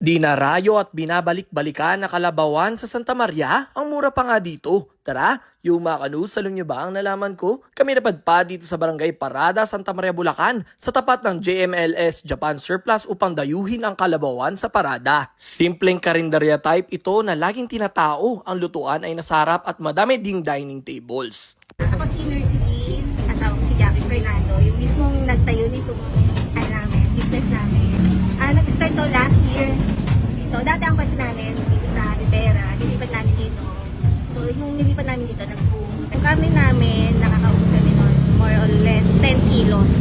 Dinarayo at binabalik-balikan na kalabawan sa Santa Maria? Ang mura pa nga dito. Tara, yung mga kanus, alam nyo ba ang nalaman ko? Kami napadpa dito sa Barangay Parada, Santa Maria, Bulacan, sa tapat ng JMLS Japan Surplus upang dayuhin ang kalabawan sa parada. Simpleng karinderya type ito na laging tinatao. Ang lutuan ay nasarap at madami ding dining tables. Ako si Nurse Lynn, asawa ko si Jackie Fernando, yung mismong dito, nag-boom. Yung karne namin, nakakaubos kami nun, more or less 10 kilos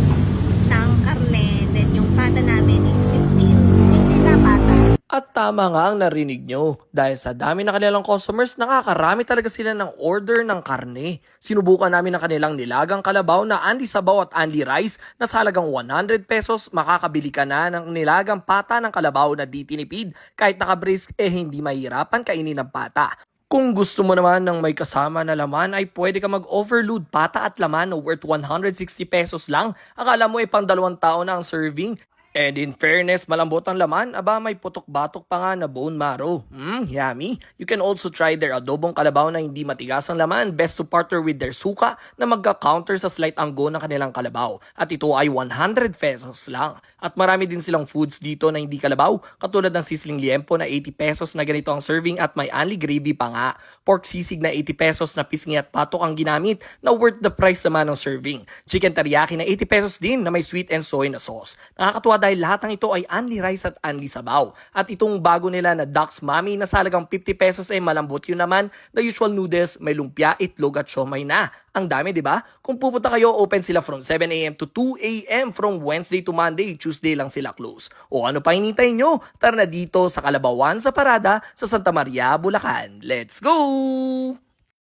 ng karne. Then, yung pata namin is 15. 15 na pata. At tama nga ang narinig nyo. Dahil sa dami na kanilang customers, nakakarami talaga sila ng order ng karne. Sinubukan namin ang kanilang nilagang kalabaw na Andy Sabaw at Andy Rice na sa halagang 100 pesos makakabili ka na ng nilagang pata ng kalabaw na di tinipid. Kahit nakabrisk, eh hindi mahirapan kainin ng pata. Kung gusto mo naman ng may kasama na laman ay pwede ka mag-overload pata at laman worth 160 pesos lang. Akala mo ay pang dalawang tao na ang serving. And in fairness, malambot ang laman, aba may putok-batok pa nga na bone marrow. Mmm, yummy. You can also try their adobong kalabaw na hindi matigas ang laman. Best to partner with their suka na magka-counter sa slight anggo ng kanilang kalabaw. At ito ay 100 pesos lang. At marami din silang foods dito na hindi kalabaw, katulad ng sisling liempo na 80 pesos na ganito ang serving at may only gravy pa nga. Pork sisig na 80 pesos na pisngi at patok ang ginamit na worth the price naman ng serving. Chicken teriyaki na 80 pesos din na may sweet and soy na sauce. Nakakatuwa dahil lahat ng ito ay only rice at only sabaw. At itong bago nila na Ducks Mami na sa halagang 50 pesos ay malambot yun naman. The usual noodles, may lumpia, itlog at siomay na. Ang dami, di ba? Kung pupunta kayo, open sila from 7 a.m. to 2 a.m. from Wednesday to Monday. Tuesday lang sila close. O ano pa hinintay nyo? Tara na dito sa Kalabawan sa Parada sa Santa Maria, Bulacan. Let's go!